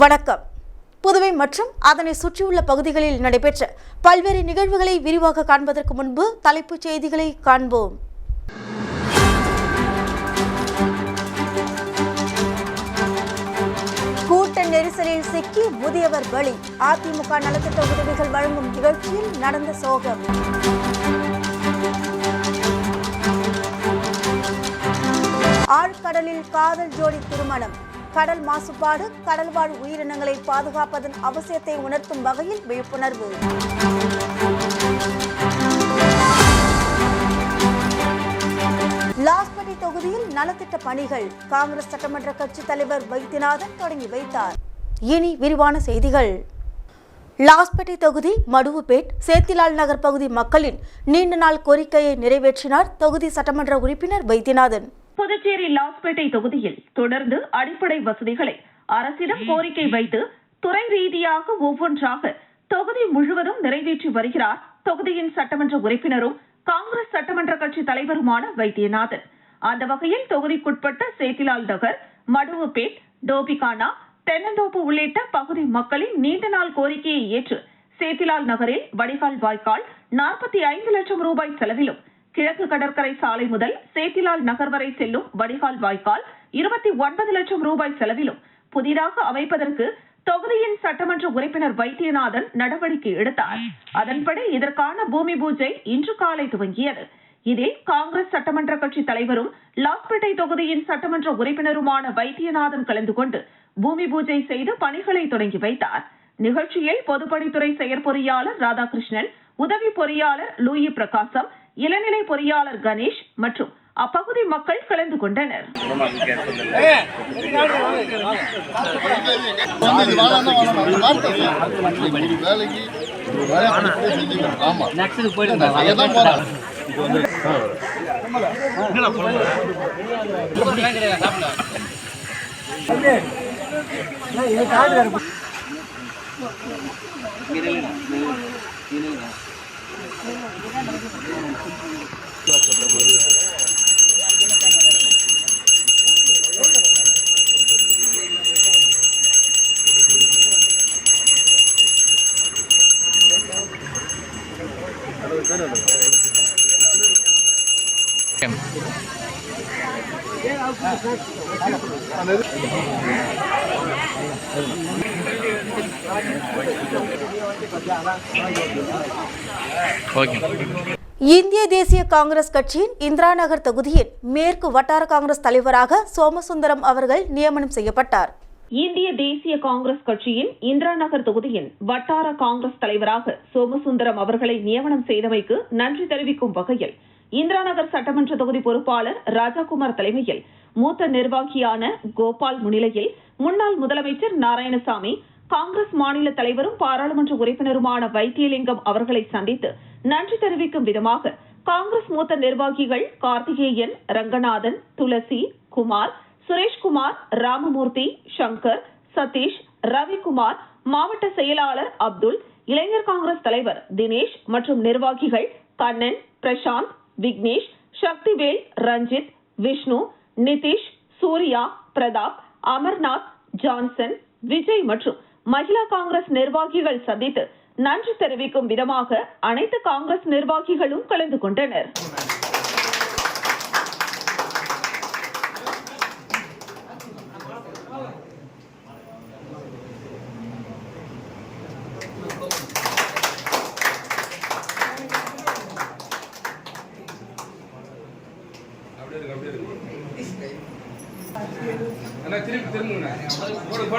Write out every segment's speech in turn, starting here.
வணக்கம். புதுவை மற்றும் அதனை சுற்றியுள்ள பகுதிகளில் நடைபெற்ற பல்வேறு நிகழ்வுகளை விரிவாக காண்பதற்கு முன்பு தலைப்புச் செய்திகளை காண்போம். கூட்ட நெரிசலில் சிக்கி முதியவர் பலி. அதிமுக நலத்திட்ட உதவிகள் வழங்கும் நிகழ்ச்சியில் நடந்த சோகம். ஆழ்கடலில் காதல் ஜோடி திருமணம். கடல் மாசுபாடு கடல்வாழ் உயிரினங்களை பாதுகாப்பதன் அவசியத்தை உணர்த்தும் வகையில் விழிப்புணர்வு. லாஸ்பேட்டை தொகுதியில் நலத்திட்ட பணிகள் காங்கிரஸ் சட்டமன்ற கட்சித் தலைவர் வைத்தியநாதன் தொடங்கி வைத்தார். இனி விரிவான செய்திகள். லாஸ்பேட்டை தொகுதி மடுவுபேட் சேத்திலால் நகர் பகுதி மக்களின் நீண்ட நாள் கோரிக்கையை நிறைவேற்றினார் தொகுதி சட்டமன்ற உறுப்பினர் வைத்தியநாதன். புதுச்சேரி லாஸ்பேட்டை தொகுதியில் தொடர்ந்து அடிப்படை வசதிகளை அரசிடம் கோரிக்கை வைத்து துறை ரீதியாக ஒவ்வொன்றாக தொகுதி முழுவதும் நிறைவேற்றி வருகிறார் தொகுதியின் சட்டமன்ற உறுப்பினரும் காங்கிரஸ் சட்டமன்ற கட்சி தலைவருமான வைத்தியநாதன். அந்த வகையில் தொகுதிக்குட்பட்ட சேத்திலால் நகர் மடுவுப்பேட் டோபிகானா தென்னந்தோப்பு உள்ளிட்ட பகுதி மக்களின் நீண்ட நாள் கோரிக்கையை ஏற்று சேத்திலால் நகரில் வடிகால் வாய்க்கால் நாற்பத்தி ஐந்து லட்சம் ரூபாய் செலவிலும் கிழக்கு கடற்கரை சாலை முதல் சேத்திலால் நகர் வரை செல்லும் வடிகால் வாய்க்கால் இருபத்தி ஒன்பது லட்சம் ரூபாய் செலவிலும் புதிதாக அமைப்பதற்கு தொகுதியின் சட்டமன்ற உறுப்பினர் வைத்தியநாதன் நடவடிக்கை எடுத்தார். அதன்படி இதற்கான பூமி பூஜை இன்று காலை துவங்கியது. இதில் காங்கிரஸ் சட்டமன்ற கட்சி தலைவரும் லாஸ்பேட்டை தொகுதியின் சட்டமன்ற உறுப்பினருமான வைத்தியநாதன் கலந்து கொண்டு பூமி பூஜை செய்து பணிகளை தொடங்கி வைத்தார். நிகழ்ச்சியில் பொதுப்பணித்துறை செயற்பொறியாளர் ராதாகிருஷ்ணன் உதவி பொறியாளர் லூயி பிரகாசம் இளநிலை பொறியாளர் கணேஷ் மற்றும் அப்பகுதி மக்கள் கலந்து கொண்டனர். இது வேணாம்னா Gracias, இந்திய தேசிய காங்கிரஸ் கட்சியின் இந்திரா நகர் தொகுதியில் மேற்கு வட்டார காங்கிரஸ் தலைவராக சோமசுந்தரம் அவர்கள் நியமனம் செய்யப்பட்டார். இந்திய தேசிய காங்கிரஸ் கட்சியின் இந்திரா நகர் தொகுதியின் வட்டார காங்கிரஸ் தலைவராக சோமசுந்தரம் அவர்களை நியமனம் செய்தமைக்கு நன்றி தெரிவிக்கும் வகையில் இந்திரா நகர் சட்டமன்ற தொகுதி பொறுப்பாளர் ராஜாகுமார் தலைமையில் மூத்த நிர்வாகியான கோபால் முன்னிலையில் முன்னாள் முதலமைச்சர் நாராயணசாமி காங்கிரஸ் மாநில தலைவரும் பாராளுமன்ற உறுப்பினருமான வைத்தியலிங்கம் அவர்களை சந்தித்து நன்றி தெரிவிக்கும் விதமாக காங்கிரஸ் மூத்த நிர்வாகிகள் கார்த்திகேயன் ரங்கநாதன் துளசி குமார் சுரேஷ்குமார் ராமமூர்த்தி சங்கர் சதீஷ் ரவிக்குமார் மாவட்ட செயலாளர் அப்துல் இளைஞர் காங்கிரஸ் தலைவர் தினேஷ் மற்றும் நிர்வாகிகள் கண்ணன் பிரசாந்த் விக்னேஷ் சக்திவேல் ரஞ்சித் விஷ்ணு நிதிஷ் சூர்யா பிரதாப் அமர்நாத் ஜான்சன் விஜய் மற்றும் மகிழா காங்கிரஸ் நிர்வாகிகள் சந்தித்து நன்றி தெரிவிக்கும் விதமாக அனைத்து காங்கிரஸ் நிர்வாகிகளும் கலந்து கொண்டனர்.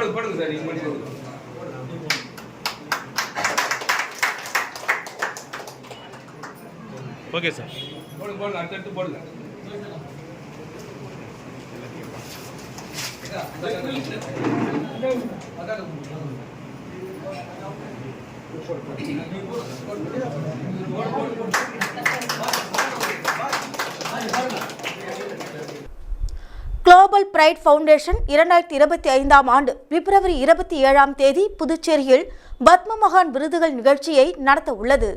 போடு போடு போடுங்க சார் நீங்கள் மட்டும் போடுங்க. Okay sir. போடுங்க போடுங்க அடுத்தடுத்து போடுங்க. குளோபல் ரைட் ஃபவுண்டேஷன் இரண்டாயிரத்தி இருபத்தி ஐந்தாம் ஆண்டு பிப்ரவரி இருபத்தி ஏழாம் தேதி புதுச்சேரியில் பத்ம மகான் விருதுகள் நிகழ்ச்சியை நடத்த உள்ளது.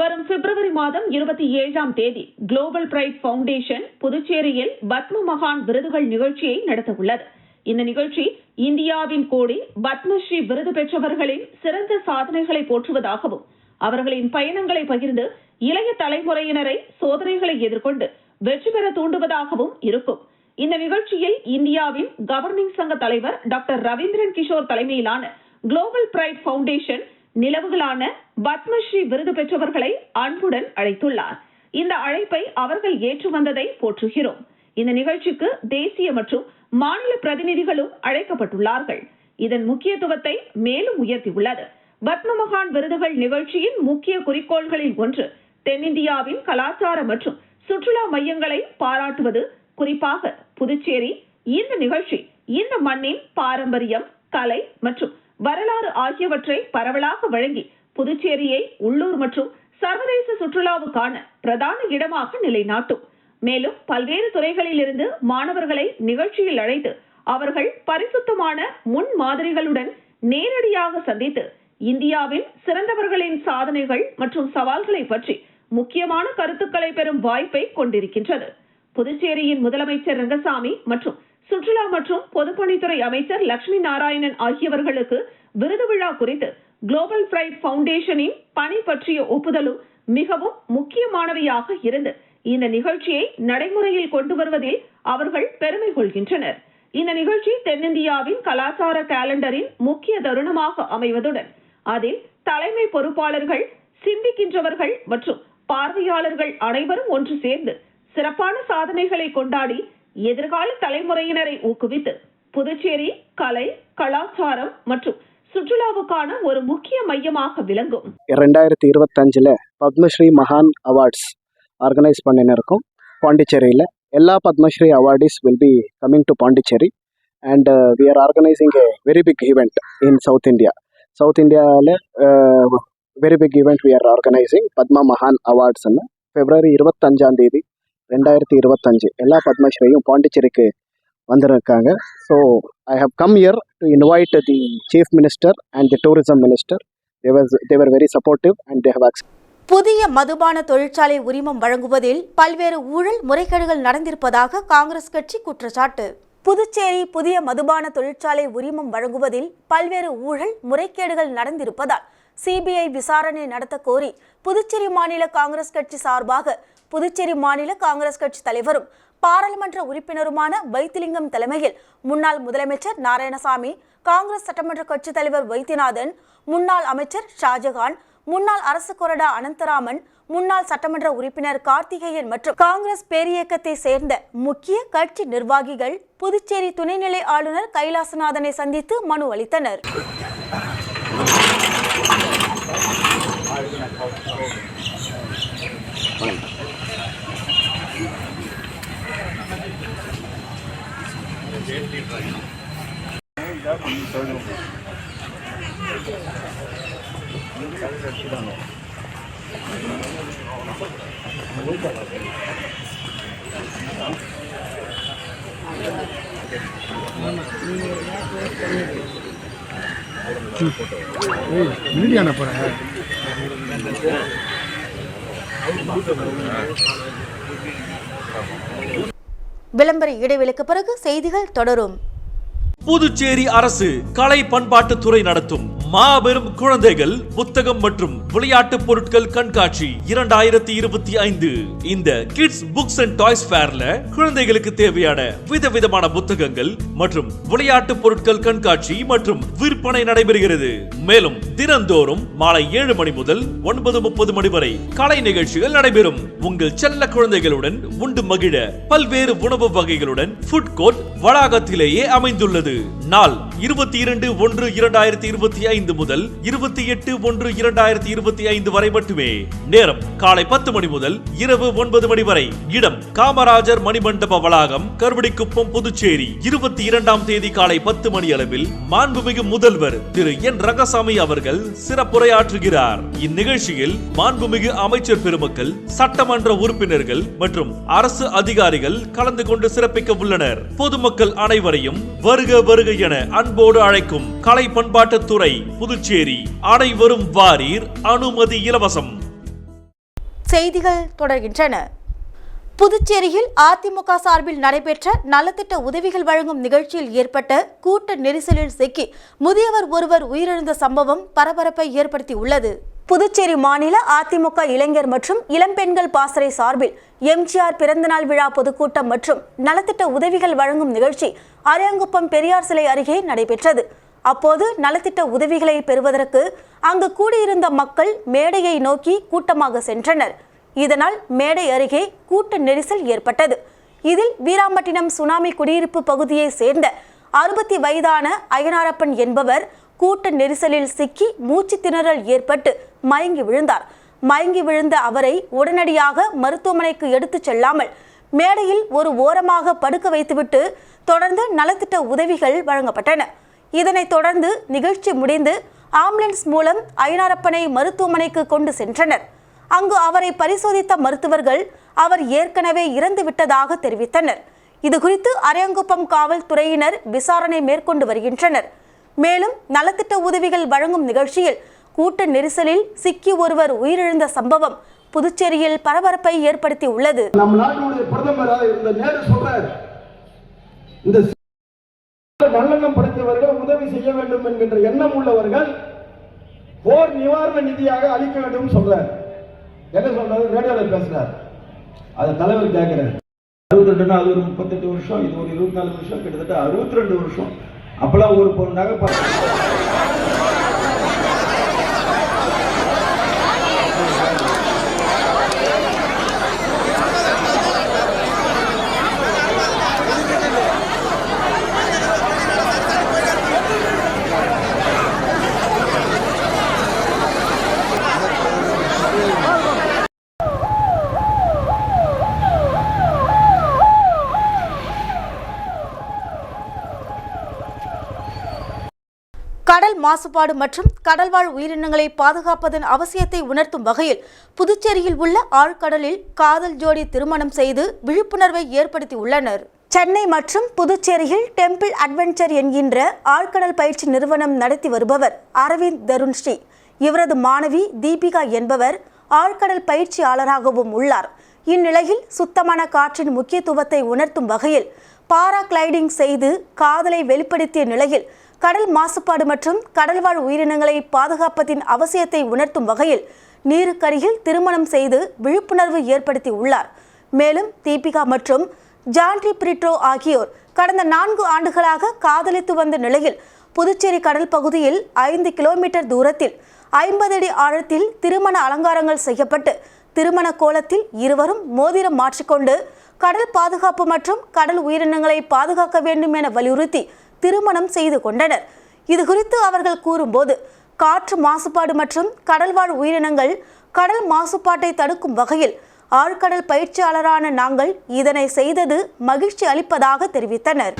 வரும் பிப்ரவரி மாதம் இருபத்தி ஏழாம் தேதி குளோபல் பிரைட் ஃபவுண்டேஷன் புதுச்சேரியில் பத்ம மகான் விருதுகள் நிகழ்ச்சியை நடத்த உள்ளது. இந்த நிகழ்ச்சி இந்தியாவின் கோடி பத்மஸ்ரீ விருது பெற்றவர்களின் சிறந்த சாதனைகளை போற்றுவதாகவும் அவர்களின் பயணங்களை பகிர்ந்து இளைய தலைமுறையினரை சோதனைகளை எதிர்கொண்டு வெற்றி பெற தூண்டுவதாகவும் இருக்கும். இந்த நிகழ்ச்சியில் இந்தியாவின் கவர்னிங் சங்க தலைவர் டாக்டர் ரவீந்திரன் கிஷோர் தலைமையிலான குளோபல் பிரைட் பவுண்டேஷன் நிலவுகளான பத்மஸ்ரீ விருது பெற்றவர்களை அன்புடன் அழைத்துள்ளார். இந்த அழைப்பை அவர்கள் ஏற்று வந்ததை போற்றுகிறோம். இந்த நிகழ்ச்சிக்கு தேசிய மற்றும் மாநில பிரதிநிதிகளும் அழைக்கப்பட்டுள்ளார்கள். இதன் முக்கியத்துவத்தை மேலும் உயர்த்தியுள்ளது. பத்மமகான் விருதுகள் நிகழ்ச்சியின் முக்கிய குறிக்கோள்களில் ஒன்று தென்னிந்தியாவின் கலாச்சார மற்றும் சுற்றுலா மையங்களை பாராட்டுவது குறிப்பாக புதுச்சேரி இந்த நிகழ்ச்சி இந்த மண்ணின் பாரம்பரியம் கலை மற்றும் வரலாறு ஆகியவற்றை பரவலாக வழங்கி புதுச்சேரியை உள்ளூர் மற்றும் சர்வதேச சுற்றுலாவுக்கான பிரதான இடமாக நிலைநாட்டும். மேலும் பல்வேறு துறைகளிலிருந்து மாணவர்களை நிகழ்ச்சியில் அழைத்து அவர்கள் பரிசுத்தமான முன் மாதிரிகளுடன் நேரடியாக சந்தித்து இந்தியாவின் சிறந்தவர்களின் சாதனைகள் மற்றும் சவால்களை பற்றி முக்கியமான கருத்துக்களை பெறும் வாய்ப்பை கொண்டிருக்கின்றது. புதுச்சேரியின் முதலமைச்சர் ரங்கசாமி மற்றும் சுற்றுலா மற்றும் பொதுப்பணித்துறை அமைச்சர் லட்சுமி நாராயணன் ஆகியவர்களுக்கு விருது விழா குறித்து குளோபல் பிரைட் பவுண்டேஷனின் பணி பற்றிய ஒப்புதலும் மிகவும் முக்கியமானவையாக இருந்து இந்த நிகழ்ச்சியை நடைமுறையில் கொண்டு வருவதில் அவர்கள் பெருமை கொள்கின்றனர். இந்த நிகழ்ச்சி தென்னிந்தியாவின் கலாச்சார கேலண்டரின் முக்கிய தருணமாக அமைவதுடன் அதில் தலைமை பொறுப்பாளர்கள் சிந்திக்கின்றவர்கள் மற்றும் பார்வையாளர்கள் அனைவரும் ஒன்று சேர்ந்து சிறப்பான சாதனைகளை கொண்டாடி எதிர்கால தலைமுறையினரை ஊக்குவித்து புதுச்சேரி கலை கலாச்சாரம் மற்றும் சுற்றுலாவுக்கான ஒரு முக்கிய மையமாக விளங்கும். ரெண்டாயிரத்தி இருபத்தஞ்சில் பத்மஸ்ரீ மகான் அவார்ட்ஸ் ஆர்கனைஸ் பண்ணின்னு பாண்டிச்சேரியில் எல்லா Padma Shri awardees will be coming to Pondicherry. And we are organising a very big event in south India south இந்தியாவில் very big event we are organising Padma மகான் அவார்ட்ஸ்னு பிப்ரவரி இருபத்தஞ்சாம் தேதி ரெண்டாயிரத்தி இருபத்தஞ்சு எல்லா பத்மஸ்ரீயும் பாண்டிச்சேரிக்கு வந்திருக்காங்க. So I have come here to invite the chief minister and the tourism minister they're very supportive and very supportive புதிய மதுபான தொழிற்சாலை உரிமம் வழங்குவதில் பல்வேறு ஊழல் முறைகேடுகள் நடந்திருப்பதாக காங்கிரஸ் கட்சி குற்றச்சாட்டு. புதுச்சேரி புதிய மதுபான தொழிற்சாலை உரிமம் வழங்குவதில் பல்வேறு ஊழல் முறைகேடுகள் நடந்திருப்பதால் சிபிஐ விசாரணை நடத்த கோரி புதுச்சேரி மாநில காங்கிரஸ் கட்சி சார்பாக புதுச்சேரி மாநில காங்கிரஸ் கட்சி தலைவரும் பாராளுமன்ற உறுப்பினருமான வைத்திலிங்கம் தலைமையில் முன்னாள் முதலமைச்சர் நாராயணசாமி காங்கிரஸ் சட்டமன்ற கட்சித் தலைவர் வைத்தியநாதன் முன்னாள் அமைச்சர் ஷாஜகான் முன்னாள் அரசு கொறடா அனந்தராமன் முன்னாள் சட்டமன்ற உறுப்பினர் கார்த்திகேயன் மற்றும் காங்கிரஸ் பேரியக்கத்தை சேர்ந்த முக்கிய கட்சி நிர்வாகிகள் புதுச்சேரி துணைநிலை ஆளுநர் கைலாசநாதனை சந்தித்து மனு அளித்தனர். விளம்பர இடைவெளிக்கு பிறகு செய்திகள் தொடரும். புதுச்சேரி அரசு கலை பண்பாட்டுத்துறை நடத்தும். மாபெரும் குழந்தைகள் புத்தகம் மற்றும் விளையாட்டு பொருட்கள் கண்காட்சி இரண்டாயிரத்தி இருபத்தி ஐந்து. இந்த கிட்ஸ் புக்ஸ் அண்ட் டாய்ஸ் ஃபேர்ல குழந்தைகளுக்கு தேவையான விதவிதமான புத்தகங்கள் மற்றும் விளையாட்டு பொருட்கள் கண்காட்சி மற்றும் விற்பனை நடைபெறுகிறது. மேலும் தினந்தோறும் மாலை ஏழு மணி முதல் ஒன்பது முப்பது மணி வரை கலை நிகழ்ச்சிகள் நடைபெறும். உங்கள் செல்ல குழந்தைகளுடன் உண்டு மகிழ பல்வேறு உணவு வகைகளுடன் ஃபுட் கோர்ட் வளாகத்திலேயே அமைந்துள்ளது. நாள் இருபத்தி இரண்டு ஒன்று இரண்டாயிரத்தி இருபத்தி ஐந்து. ஐந்து முதல் இருபத்தி எட்டு ஒன்று இரண்டாயிரத்தி இருபத்தி ஐந்து வரை மட்டுமே. நேரம் காலை பத்து மணி முதல் இரவு ஒன்பது மணி வரை. இடம் காமராஜர் மணிமண்டப வளாகம் கருவடிக்குப்பம் புதுச்சேரி. இருபத்தி இரண்டாம் தேதி காலை பத்து மணி அளவில் மாண்புமிகு முதல்வர் திரு என். ரங்கசாமி அவர்கள் சிறப்புரையாற்றுகிறார். இந்நிகழ்ச்சியில் மாண்புமிகு அமைச்சர் பெருமக்கள் சட்டமன்ற உறுப்பினர்கள் மற்றும் அரசு அதிகாரிகள் கலந்து கொண்டு சிறப்பிக்க உள்ளனர். பொதுமக்கள் அனைவரையும் வருக வருக என அன்போடு அழைக்கும் கலை பண்பாட்டுத்துறை புதுச்சேரி. அனைவரும் வாரீர். அனுமதி இலவசம். செய்திகள் தொடர்கின்றன. புதுச்சேரியில் அதிமுக சார்பில் நடைபெற்ற நலத்திட்ட உதவிகள் வழங்கும் நிகழ்ச்சியில் ஏற்பட்ட கூட்ட நெரிசலில் சிக்கி முதியவர் ஒருவர் உயிரிழந்த சம்பவம் பரபரப்பை ஏற்படுத்தியுள்ளது. புதுச்சேரி மாநில அதிமுக இளைஞர் மற்றும் இளம்பெண்கள் பாசறை சார்பில் எம்ஜிஆர் பிறந்தநாள் விழா பொதுக்கூட்டம் மற்றும் நலத்திட்ட உதவிகள் வழங்கும் நிகழ்ச்சி அரியாங்குப்பம் பெரியார் சிலை அருகே நடைபெற்றது. அப்போது நலத்திட்ட உதவிகளை பெறுவதற்கு அங்கு கூடியிருந்த மக்கள் மேடையை நோக்கி கூட்டமாக சென்றனர். இதனால் மேடை அருகே கூட்ட நெரிசல் ஏற்பட்டது. இதில் வீராம்பட்டினம் சுனாமி குடியிருப்பு பகுதியை சேர்ந்த அறுபத்தி வயதான அய்யனாரப்பன் என்பவர் கூட்ட நெரிசலில் சிக்கி மூச்சு திணறல் ஏற்பட்டு மயங்கி விழுந்தார். மயங்கி விழுந்த அவரை உடனடியாக மருத்துவமனைக்கு எடுத்துச் செல்லாமல் மேடையில் ஒரு ஓரமாக படுக்க வைத்துவிட்டு தொடர்ந்து நலத்திட்ட உதவிகள் வழங்கப்பட்டன. இதனைத் தொடர்ந்து நிகழ்ச்சி முடிந்து ஆம்புலன்ஸ் மூலம் ஐனாரப்பனை மருத்துவமனைக்கு கொண்டு சென்றனர். அங்கு அவரை பரிசோதித்த மருத்துவர்கள் அவர் ஏற்கனவே இறந்துவிட்டதாக தெரிவித்தனர். இதுகுறித்து அரையங்குப்பம் காவல்துறையினர் விசாரணை மேற்கொண்டு வருகின்றனர். மேலும் நலத்திட்ட உதவிகள் வழங்கும் நிகழ்ச்சியில் கூட்ட நெரிசலில் சிக்கி ஒருவர் உயிரிழந்த சம்பவம் புதுச்சேரியில் பரபரப்பை ஏற்படுத்தி உள்ளது நல்லெண்ணம் படைத்தவர்கள் உதவி செய்ய வேண்டும் என்கின்ற எண்ணம் உள்ளவர்கள் போர் நிவாரண நிதியாக அளிக்க வேண்டும் சொல்றார். என்ன சொல்றாரு? ரேடியோல பேசுறார். அது தலைவர் கேட்கிறார் அறுபத்தி ரெண்டுனா அது ஒரு முப்பத்தெட்டு வருஷம் இது ஒரு இருபத்தி நாலு வருஷம் கிட்டத்தட்ட அறுபத்தி ரெண்டு வருஷம். அப்பெல்லாம் ஒரு பொண்ணாக கடல் மாசுபாடு மற்றும் கடல்வாழ் உயிரினங்களை பாதுகாப்பதன் அவசியத்தை உணர்த்தும் வகையில் புதுச்சேரியில் உள்ள ஆழ்கடலில் காதல் ஜோடி திருமணம் செய்து விழிப்புணர்வை ஏற்படுத்தி உள்ளனர் சென்னை மற்றும் புதுச்சேரியில் டெம்பிள் அட்வென்ச்சர் என்கின்ற ஆழ்கடல் பயிற்சி நிறுவனம் நடத்தி வருபவர் அரவிந்த் தருண் ஸ்ரீ இவரது மாணவி தீபிகா என்பவர் ஆழ்கடல் பயிற்சியாளராகவும் உள்ளார். இந்நிலையில் சுத்தமான காற்றின் முக்கியத்துவத்தை உணர்த்தும் வகையில் பாரா கிளைடிங் செய்து காதலை வெளிப்படுத்திய நிலையில் கடல் மாசுபாடு மற்றும் கடல்வாழ் உயிரினங்களை பாதுகாப்பதின் அவசியத்தை உணர்த்தும் வகையில் நீருக்கருகில் திருமணம் செய்து விழிப்புணர்வு ஏற்படுத்தி உள்ளார். மேலும் தீபிகா மற்றும் ஜான்ரி பிரிட்ரோ ஆகியோர் கடந்த நான்கு ஆண்டுகளாக காதலித்து வந்த நிலையில் புதுச்சேரி கடல் பகுதியில் ஐந்து கிலோமீட்டர் தூரத்தில் ஐம்பது அடி ஆழத்தில் திருமண அலங்காரங்கள் செய்யப்பட்டு திருமண கோலத்தில் இருவரும் மோதிரம் மாற்றிக்கொண்டு கடல் பாதுகாப்பு மற்றும் கடல் உயிரினங்களை பாதுகாக்க வேண்டும் என வலியுறுத்தி திருமணம் செய்து கொண்டனர். இது குறித்து அவர்கள் கூறும்போது காற்று மாசுபாடு மற்றும் கடல்வாழ் உயிரினங்கள் கடல் மாசுபாட்டை தடுக்கும் வகையில் ஆழ்கடல் பயிற்சியாளரான நாங்கள் இதனை செய்தது மகிழ்ச்சி அளிப்பதாக தெரிவித்தனர்.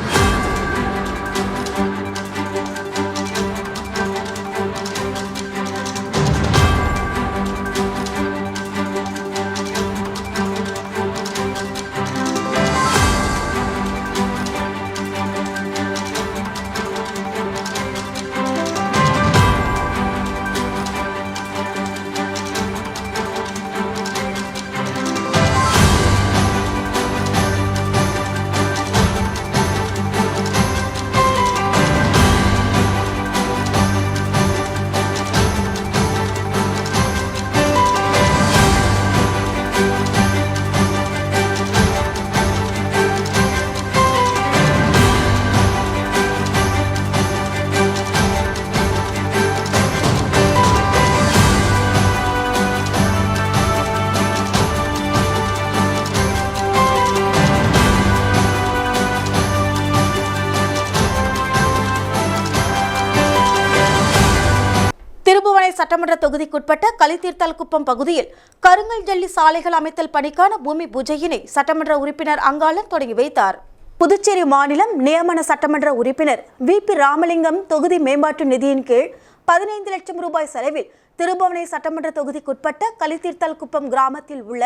சட்டமன்ற தொகுதிக்குட்பட்ட கலித்தீர்த்தல்குப்பம் பகுதியில் கருங்கல் ஜல்லி சாலைகள் அமைத்தல் பணிக்கான பூமி பூஜையினை சட்டமன்ற உறுப்பினர் அங்காளன் தொடங்கி வைத்தார். புதுச்சேரி மாநிலம் நியமன சட்டமன்ற உறுப்பினர் வி. பி. ராமலிங்கம் தொகுதி மேம்பாட்டு நிதியின் கீழ் பதினைந்து லட்சம் ரூபாய் செலவில் திருபுவனை சட்டமன்ற தொகுதிக்குட்பட்ட கலித்தீர்த்தல்குப்பம் கிராமத்தில் உள்ள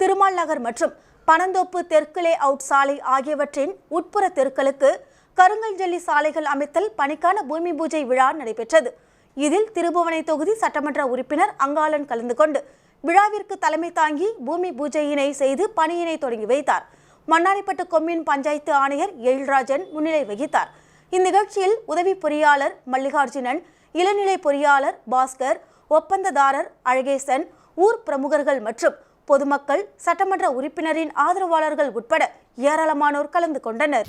திருமால் நகர் மற்றும் பனந்தோப்பு தெற்குலே அவுட் சாலை ஆகியவற்றின் உட்புற தெருக்களுக்கு கருங்கல் ஜல்லி சாலைகள் அமைத்தல் பணிக்கான பூமி பூஜை விழா நடைபெற்றது. இதில் திருபுவனை தொகுதி சட்டமன்ற உறுப்பினர் அங்காளன் கலந்து கொண்டு விழாவிற்கு தலைமை தாங்கி பூமி பூஜையினை செய்து பணியினை தொடங்கி வைத்தார். மண்ணாடிப்பட்டு கொம்மின் பஞ்சாயத்து ஆணையர் எழில்ராஜன் முன்னிலை வகித்தார். இந்நிகழ்ச்சியில் உதவி பொறியாளர் மல்லிகார்ஜுனன் இளநிலை பொறியாளர் பாஸ்கர் ஒப்பந்ததாரர் அழகேசன் ஊர் பிரமுகர்கள் மற்றும் பொதுமக்கள் சட்டமன்ற உறுப்பினரின் ஆதரவாளர்கள் உட்பட ஏராளமானோர் கலந்து கொண்டனர்.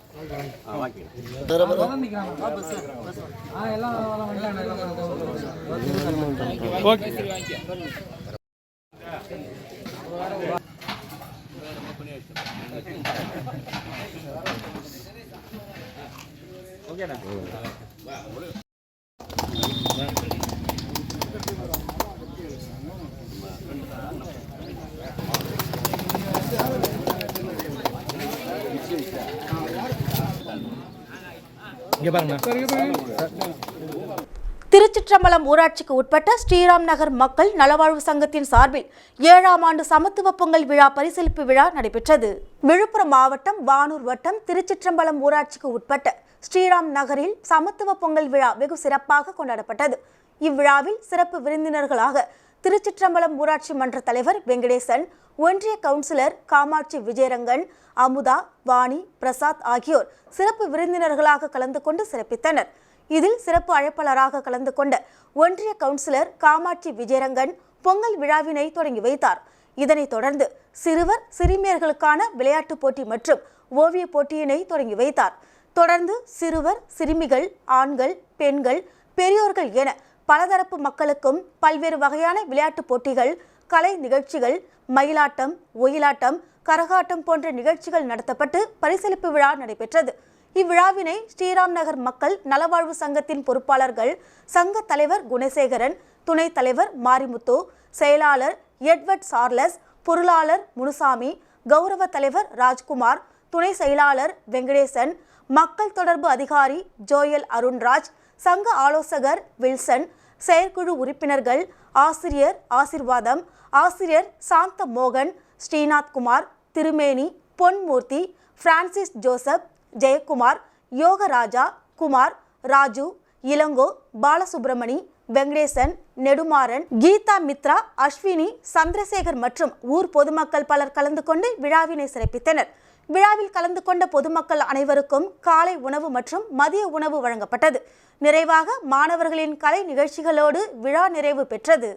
ஓகே திருச்சிற்றம்பலம் ஊராட்சிக்கு உட்பட்ட ஸ்ரீராம் நகர் மக்கள் நலவாழ்வு சங்கத்தின் சார்பில் ஏழாம் ஆண்டு சமத்துவ பொங்கல் விழா பரிசளிப்பு விழா நடைபெற்றது. விழுப்புரம் மாவட்டம் வானூர் வட்டம் திருச்சிற்றம்பலம் ஊராட்சிக்கு உட்பட்ட ஸ்ரீராம் நகரில் சமத்துவ பொங்கல் விழா வெகு சிறப்பாக கொண்டாடப்பட்டது. இவ்விழாவில் சிறப்பு விருந்தினர்களாக திருச்சிற்றம்பலம் ஊராட்சி மன்ற தலைவர் வெங்கடேசன் ஒன்றிய கவுன்சிலர் காமாட்சி விஜயரங்கன் அமுதா வாணி பிரசாத் ஆகியோர் சிறப்பு விருந்தினர்களாக கலந்து கொண்டு சிறப்பித்தனர். இதில் சிறப்பு அழைப்பாளராக கலந்து கொண்ட ஒன்றிய கவுன்சிலர் காமாட்சி விஜயரங்கன் பொங்கல் விழாவினை தொடங்கி வைத்தார். இதனைத் தொடர்ந்து சிறுவர் சிறுமியர்களுக்கான விளையாட்டுப் போட்டி மற்றும் ஓவியப் போட்டியினை தொடங்கி வைத்தார். தொடர்ந்து சிறுவர் சிறுமிகள் ஆண்கள் பெண்கள் பெரியோர்கள் என பலதரப்பு மக்களுக்கும் பல்வேறு வகையான விளையாட்டுப் போட்டிகள் கலை நிகழ்ச்சிகள் மயிலாட்டம் ஒயிலாட்டம் கரகாட்டம் போன்ற நிகழ்ச்சிகள் நடத்தப்பட்டு பரிசளிப்பு விழா நடைபெற்றது. இவ்விழாவினை ஸ்ரீராம் நகர் மக்கள் நலவாழ்வு சங்கத்தின் பொறுப்பாளர்கள் சங்க தலைவர் குணசேகரன் துணைத் தலைவர் மாரிமுத்து செயலாளர் எட்வர்ட் சார்லஸ் பொருளாளர் முனுசாமி கௌரவ தலைவர் ராஜ்குமார் துணை செயலாளர் வெங்கடேசன் மக்கள் தொடர்பு அதிகாரி ஜோயல் அருண்ராஜ் சங்க ஆலோசகர் வில்சன் செயற்குழு உறுப்பினர்கள் ஆசிரியர் ஆசிர்வாதம் ஆசிரியர் சாந்த மோகன் ஸ்ரீநாத் குமார் திருமேனி பொன்மூர்த்தி பிரான்சிஸ் ஜோசப் ஜெயக்குமார் யோகராஜா குமார் ராஜு இளங்கோ பாலசுப்ரமணி வெங்கடேசன் நெடுமாறன் கீதா மித்ரா அஸ்வினி சந்திரசேகர் மற்றும் ஊர் பொதுமக்கள் பலர் கலந்து கொண்டு விழாவினை சிறப்பித்தனர். விழாவில் கலந்து கொண்ட பொதுமக்கள் அனைவருக்கும் காலை உணவு மற்றும் மதிய உணவு வழங்கப்பட்டது. நிறைவாக மாணவர்களின் கலை நிகழ்ச்சிகளோடு விழா நிறைவு பெற்றது.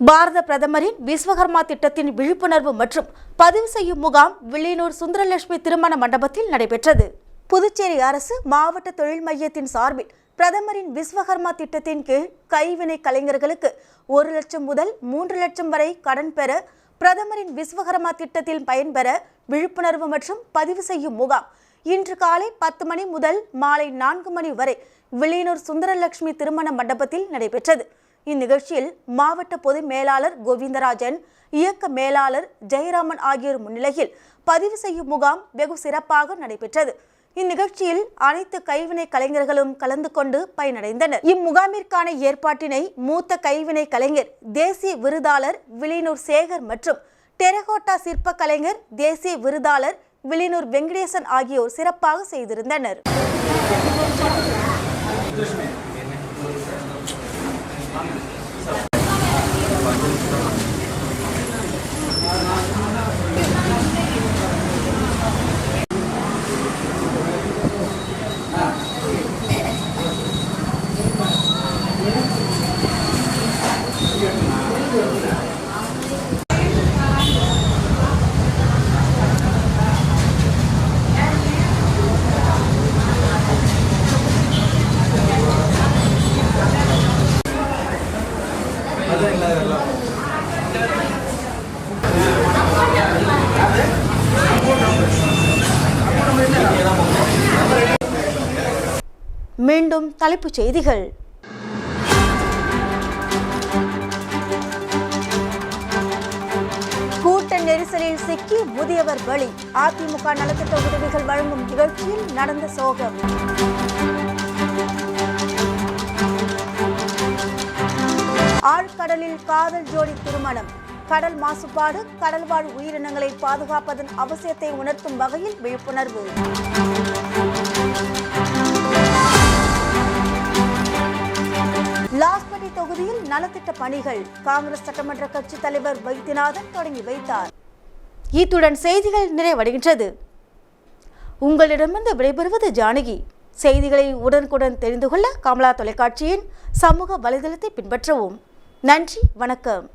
பாரத பிரதமரின் விஸ்வகர்மா திட்டத்தின் விழிப்புணர்வு மற்றும் பதிவு செய்யும் முகாம் வில்லியனூர் சுந்தரலட்சுமி திருமண மண்டபத்தில் நடைபெற்றது. புதுச்சேரி அரசு மாவட்ட தொழில் மையத்தின் சார்பில் பிரதமரின் விஸ்வகர்மா திட்டத்தின் கீழ் கைவினை கலைஞர்களுக்கு ஒரு லட்சம் முதல் மூன்று லட்சம் வரை கடன் பெற பிரதமரின் விஸ்வகர்மா திட்டத்தில் பயன்பெற விழிப்புணர்வு மற்றும் பதிவு செய்யும் முகாம் இன்று காலை பத்து மணி முதல் மாலை நான்கு மணி வரை வில்லியனூர் சுந்தரலட்சுமி திருமண மண்டபத்தில் நடைபெற்றது. இந்நிகழ்ச்சியில் மாவட்ட பொது மேலாளர் கோவிந்தராஜன் இயக்க மேலாளர் ஜெயராமன் ஆகியோர் முன்னிலையில் பதிவு செய்யும் முகாம் வெகு சிறப்பாக நடைபெற்றது. இந்நிகழ்ச்சியில் அனைத்து கைவினை கலைஞர்களும் கலந்து கொண்டு பயனடைந்தனர். இம்முகாமிற்கான ஏற்பாட்டினை மூத்த கைவினை கலைஞர் தேசிய விருதாளர் வில்லியனூர் சேகர் மற்றும் டெரகோட்டா சிற்ப கலைஞர் தேசிய விருதாளர் வில்லியனூர் வெங்கடேசன் ஆகியோர் சிறப்பாக செய்திருந்தனர். தலைப்புச் செய்திகள். கூட்ட நெரிசலில் சிக்கி முதியவர் பலி. அதிமுக நலத்திட்ட உதவிகள் வழங்கும் நிகழ்ச்சியில் நடந்த சோகம். ஆழ்கடலில் காதல் ஜோடி திருமணம். கடல் மாசுபாடு கடல்வாழ் உயிரினங்களை பாதுகாப்பதன் அவசியத்தை உணர்த்தும் வகையில் விழிப்புணர்வு. லாஸ்பதி தொகுதியில் நலத்திட்ட பணிகள் காங்கிரஸ் சட்டமன்ற கட்சி தலைவர் வைத்தியநாதன் தொடங்கி வைத்தார். இத்துடன் செய்திகள் நிறைவடைகின்றது. உங்களிடமிருந்து விடைபெறுவது ஜானகி. செய்திகளை உடனுக்குடன் தெரிந்து கொள்ள கமலா தொலைக்காட்சியின் சமூக வலைதளத்தை பின்பற்றவும். நன்றி வணக்கம்.